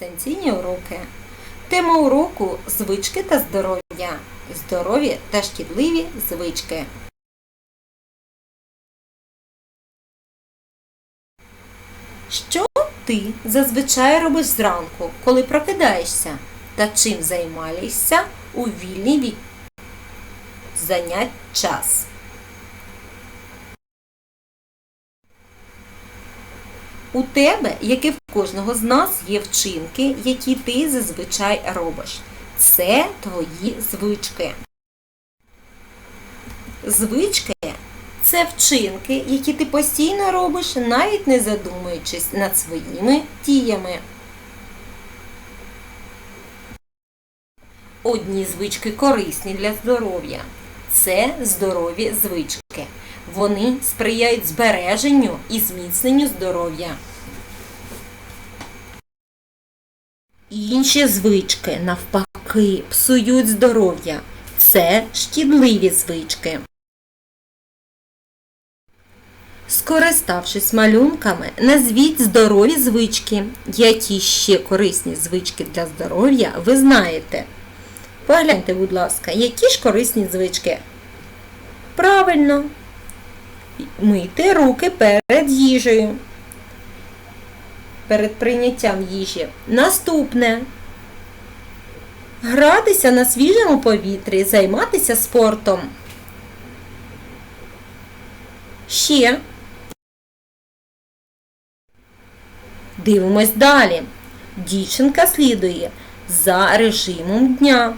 Дистанційні уроки. Тема уроку звички та здоров'я. Здорові та шкідливі звички. Що ти зазвичай робиш зранку, коли прокидаєшся? Та чим займаєшся у вільний від занять час? У тебе, як і в кожного з нас, є вчинки, які ти зазвичай робиш. Це твої звички. Звички це вчинки, які ти постійно робиш, навіть не задумуючись над своїми діями. Одні звички корисні для здоров'я. Це здорові звички. Вони сприяють збереженню і зміцненню здоров'я. Інші звички, навпаки, псують здоров'я. Це шкідливі звички. Скориставшись малюнками, назвіть здорові звички. Які ще корисні звички для здоров'я ви знаєте. Погляньте, будь ласка, які ж корисні звички. Правильно. Мийте руки перед їжею. Перед прийняттям їжі. Наступне. Гратися на свіжому повітрі, займатися спортом. Ще. Дивимось далі. Дівчинка слідує за режимом дня.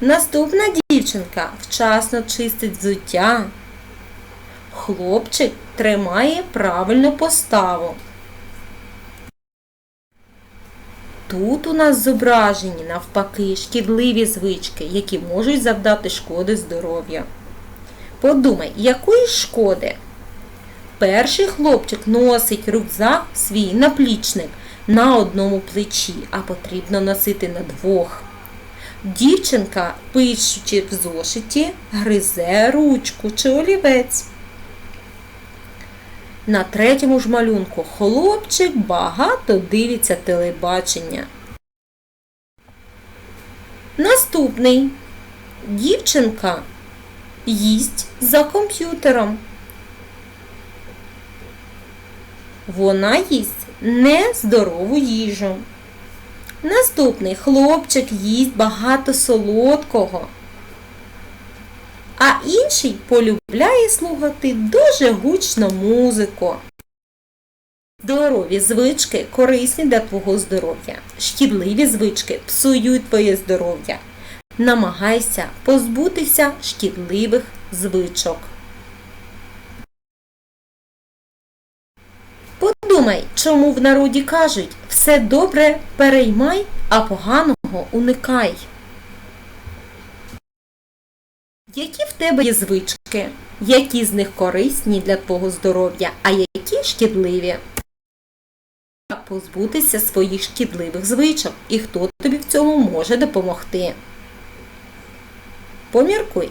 Наступна дівчинка вчасно чистить взуття. Хлопчик тримає правильну поставу. Тут у нас зображені навпаки шкідливі звички, які можуть завдати шкоди здоров'ю. Подумай, якої шкоди? Перший хлопчик носить рюкзак свій наплічник на одному плечі, а потрібно носити на двох. Дівчинка, пишучи в зошиті, гризе ручку чи олівець. На третьому ж малюнку хлопчик багато дивиться телебачення. Наступний. Дівчинка їсть за комп'ютером. Вона їсть нездорову їжу. Наступний хлопчик їсть багато солодкого. А інший полюбляє слухати дуже гучну музику. Здорові звички корисні для твого здоров'я. Шкідливі звички псують твоє здоров'я. Намагайся позбутися шкідливих звичок. Подумай, чому в народі кажуть все добре переймай, а поганого уникай. Які в тебе є звички? Які з них корисні для твого здоров'я, а які шкідливі? Позбутися своїх шкідливих звичок і хто тобі в цьому може допомогти? Поміркуй.